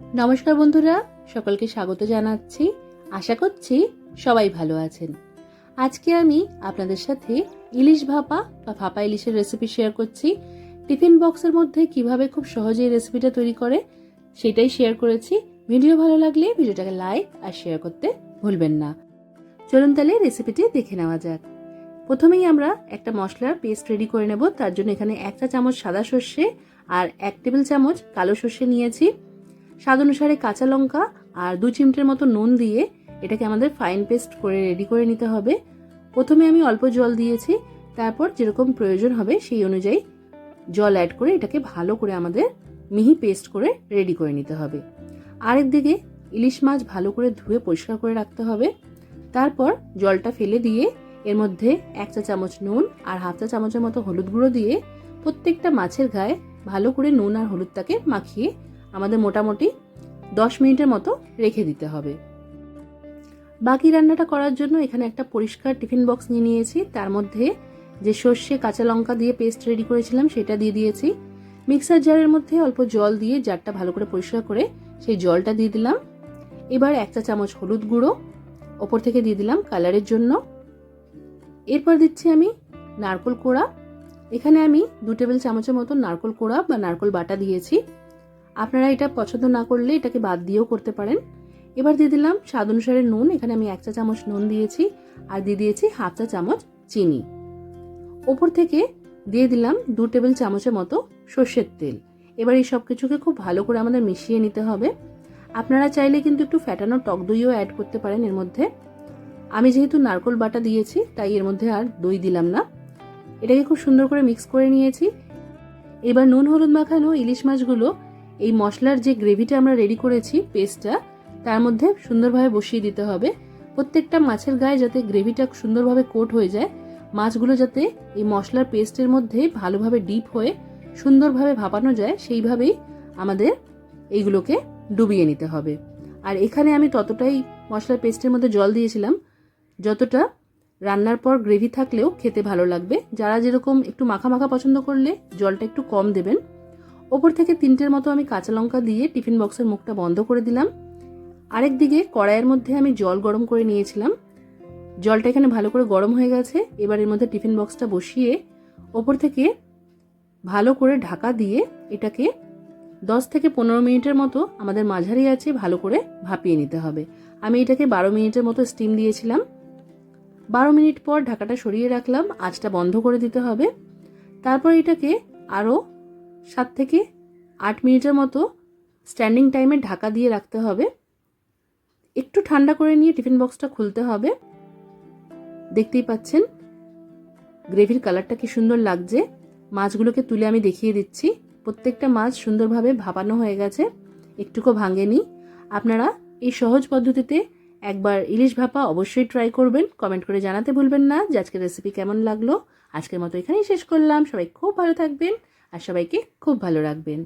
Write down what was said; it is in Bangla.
নমস্কার বন্ধুরা, সকলকে স্বাগত জানাচ্ছি। আশা করছি সবাই ভালো আছেন। আজকে আমি আপনাদের সাথে ইলিশ ভাপা বা ভাপা ইলিশের রেসিপি শেয়ার করছি। টিফিন বক্সের মধ্যে কীভাবে খুব সহজে এই রেসিপিটা তৈরি করে সেটাই শেয়ার করেছি। ভিডিও ভালো লাগলে ভিডিওটাকে লাইক আর শেয়ার করতে ভুলবেন না। চলুন তাহলে রেসিপিটি দেখে নেওয়া যাক। প্রথমেই আমরা একটা মশলার পেস্ট রেডি করে নেব। তার জন্য এখানে একটা চামচ সাদা সর্ষে আর এক টেবিল চামচ কালো সর্ষে নিয়েছি। স্বাদ অনুসারে কাঁচা লঙ্কা আর দু চিমটের মতো নুন দিয়ে এটাকে আমাদের ফাইন পেস্ট করে রেডি করে নিতে হবে। প্রথমে আমি অল্প জল দিয়েছি, তারপর যেরকম প্রয়োজন হবে সেই অনুযায়ী জল অ্যাড করে এটাকে ভালো করে আমাদের মিহি পেস্ট করে রেডি করে নিতে হবে। আরেক দিকে ইলিশ মাছ ভালো করে ধুয়ে পরিষ্কার করে রাখতে হবে। তারপর জলটা ফেলে দিয়ে এর মধ্যে এক চা চামচ নুন আর হাফ চা চামচের মতো হলুদ গুঁড়ো দিয়ে প্রত্যেকটা মাছের গায়ে ভালো করে নুন আর হলুদটাকে মাখিয়ে আমাদের মোটামুটি দশ মিনিটের মতো রেখে দিতে হবে। বাকি রান্নাটা করার জন্য এখানে একটা পরিষ্কার টিফিন বক্স নিয়ে নিয়েছি। তার মধ্যে যে সর্ষে, কাঁচা লঙ্কা দিয়ে পেস্ট রেডি করেছিলাম সেটা দিয়ে দিয়েছি। মিক্সার জারের মধ্যে অল্প জল দিয়ে জারটা ভালো করে পরিষ্কার করে সেই জলটা দিয়ে দিলাম। এবার এক চা চামচ হলুদ গুঁড়ো, ওপর থেকে দিয়ে দিলাম কালারের জন্য। এরপর দিচ্ছি আমি নারকোল কোড়া। এখানে আমি দু টেবিল চামচের মতো নারকোল কোড়া বা নারকোল বাটা দিয়েছি। আপনারা এটা পছন্দ না করলে এটাকে বাদ দিয়েও করতে পারেন। এবার দিয়ে দিলাম স্বাদ অনুসারে নুন, এখানে আমি এক চা চামচ নুন দিয়েছি আর দিয়ে দিয়েছি হাফ চা চামচ চিনি। ওপর থেকে দিয়ে দিলাম দু টেবিল চামচের মতো সর্ষের তেল। এবার এই সব কিছুকে খুব ভালো করে আমাদের মিশিয়ে নিতে হবে। আপনারা চাইলে কিন্তু একটু ফ্যাটানো টক দইও অ্যাড করতে পারেন এর মধ্যে। আমি যেহেতু নারকোল বাটা দিয়েছি, তাই এর মধ্যে আর দই দিলাম না। এটাকে খুব সুন্দর করে মিক্স করে নিয়েছি। এবার নুন, হলুদ মাখানো ইলিশ মাছগুলো এই মশলার যে গ্রেভিটা আমরা রেডি করেছি পেস্টটা তার মধ্যে সুন্দরভাবে বসিয়ে দিতে হবে। প্রত্যেকটা মাছের গায়ে যাতে গ্রেভিটা সুন্দরভাবে কোট হয়ে যায়, মাছগুলো যাতে এই মশলার পেস্টের মধ্যে ভালোভাবে ডিপ হয়ে সুন্দরভাবে ভাপানো যায়, সেইভাবেই আমাদের এইগুলোকে ডুবিয়ে নিতে হবে। আর এখানে আমি ততটাই মশলার পেস্টের মধ্যে জল দিয়েছিলাম, যতটা রান্নার পর গ্রেভি থাকলেও খেতে ভালো লাগবে। যারা যেরকম একটু মাখা মাখা পছন্দ করলে জলটা একটু কম দেবেন। ওপর থেকে তিনটের মতো আমি কাঁচা লঙ্কা দিয়ে টিফিন বক্সের মুখটা বন্ধ করে দিলাম। আরেক দিকে কড়াইয়ের মধ্যে আমি জল গরম করে নিয়েছিলাম। জলটা এখানে ভালো করে গরম হয়ে গেছে। এবার এর মধ্যে টিফিন বক্সটা বসিয়ে ওপর থেকে ভালো করে ঢাকা দিয়ে এটাকে দশ থেকে পনেরো মিনিটের মতো আমাদের মাঝারি আছে ভালো করে ভাপিয়ে নিতে হবে। আমি এটাকে বারো মিনিটের মতো স্টিম দিয়েছিলাম। বারো মিনিট পর ঢাকাটা সরিয়ে রাখলাম। আঁচটা বন্ধ করে দিতে হবে। তারপর এটাকে আরও সাত থেকে আট মিনিটের মতো স্ট্যান্ডিং টাইমে ঢাকা দিয়ে রাখতে হবে। একটু ঠান্ডা করে নিয়ে টিফিন বক্সটা খুলতে হবে। দেখতেই পাচ্ছেন গ্রেভির কালারটা কি সুন্দর লাগছে। মাছগুলোকে তুলে আমি দেখিয়ে দিচ্ছি। প্রত্যেকটা মাছ সুন্দরভাবে ভাপানো হয়ে গেছে। একটুকু ভাঙেনি আপনারা এই সহজ পদ্ধতিতে একবার ইলিশ ভাপা অবশ্যই ট্রাই করবেন। কমেন্ট করে জানাতে ভুলবেন না। যে আজকের রেসিপি কেমন লাগল, আজকের মতো এখানেই শেষ করলাম। সবাই খুব ভালো থাকবেন। আর সবাইকে খুব ভালো রাখবেন।